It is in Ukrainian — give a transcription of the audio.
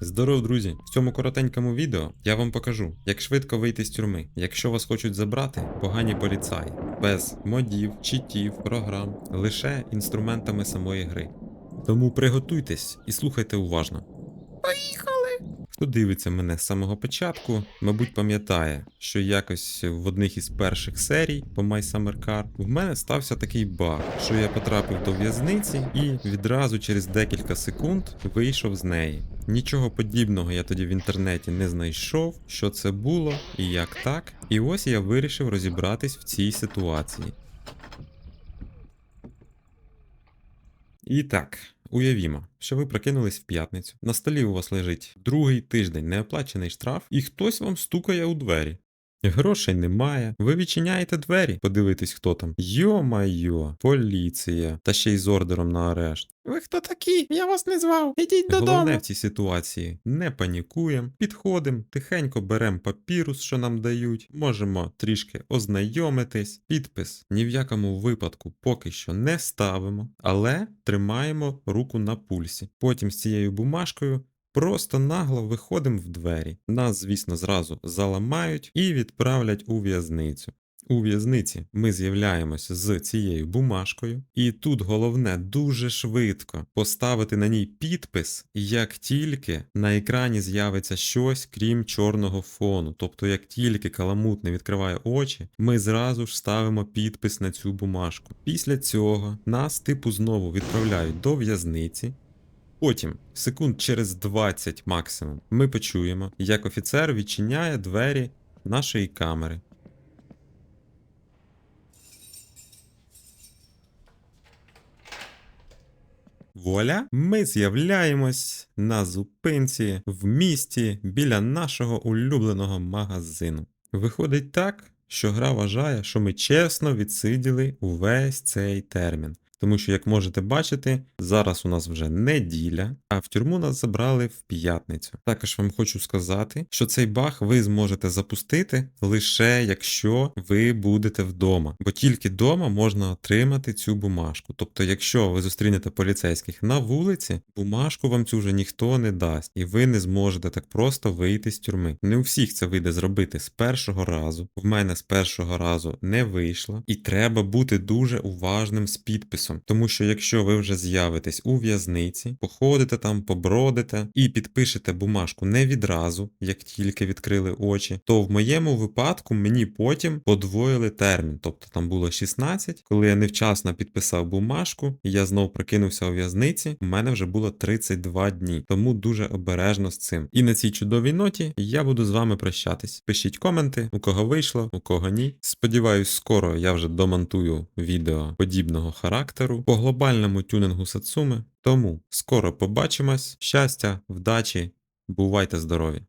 Здоров, друзі! В цьому коротенькому відео я вам покажу, як швидко вийти з тюрми, якщо вас хочуть забрати погані поліцаї, без модів, читів, програм, лише інструментами самої гри. Тому приготуйтесь і слухайте уважно. Поїхали! Хто дивиться мене з самого початку, мабуть, пам'ятає, що якось в одних із перших серій по My Summer Car в мене стався такий баг, що я потрапив до в'язниці і відразу через декілька секунд вийшов з неї. Нічого подібного я тоді в інтернеті не знайшов, що це було і як так. І ось я вирішив розібратись в цій ситуації. І так, уявімо, що ви прокинулись в п'ятницю. На столі у вас лежить другий тиждень неоплачений штраф, і хтось вам стукає у двері. Грошей немає. Ви відчиняєте двері, подивитись, хто там. Йо-майо, поліція, та ще й з ордером на арешт. Ви хто такі? Я вас не звав. Ідіть Головне додому. в цій ситуації не панікуємо, підходимо, тихенько беремо папірус, що нам дають, можемо трішки ознайомитись. Підпис ні в якому випадку поки що не ставимо, але тримаємо руку на пульсі. Потім з цією бумажкою. Просто нагло виходимо в двері. Нас, звісно, зразу заламають і відправлять у в'язницю. У в'язниці ми з'являємося з цією бумажкою, і тут головне дуже швидко поставити на ній підпис, як тільки на екрані з'явиться щось крім чорного фону. Тобто, як тільки каламут не відкриває очі, ми зразу ж ставимо підпис на цю бумажку. Після цього нас типу знову відправляють до в'язниці. Потім, секунд через 20 максимум, ми почуємо, як офіцер відчиняє двері нашої камери. Вуаля, ми з'являємось на зупинці в місті біля нашого улюбленого магазину. Виходить так, що гра вважає, що ми чесно відсиділи увесь цей термін. Тому що, як можете бачити, зараз у нас вже неділя, а в тюрму нас забрали в п'ятницю. Також вам хочу сказати, що цей баг ви зможете запустити лише якщо ви будете вдома, бо тільки вдома можна отримати цю бумажку. Тобто, якщо ви зустрінете поліцейських на вулиці, бумажку вам цю вже ніхто не дасть, і ви не зможете так просто вийти з тюрми. Не у всіх це вийде зробити з першого разу. В мене з першого разу не вийшло, і треба бути дуже уважним з підписом. Тому що якщо ви вже з'явитесь у в'язниці, походите там, побродите і підпишете бумажку не відразу, як тільки відкрили очі, то в моєму випадку мені потім подвоїли термін. Тобто там було 16, коли я невчасно підписав бумажку, і я знов прокинувся у в'язниці, у мене вже було 32 дні. Тому дуже обережно з цим. І на цій чудовій ноті я буду з вами прощатись. Пишіть коменти, у кого вийшло, у кого ні. Сподіваюсь, скоро я вже домонтую відео подібного характеру по глобальному тюнингу Сацуми. Тому скоро побачимось. Щастя, вдачі, бувайте здорові!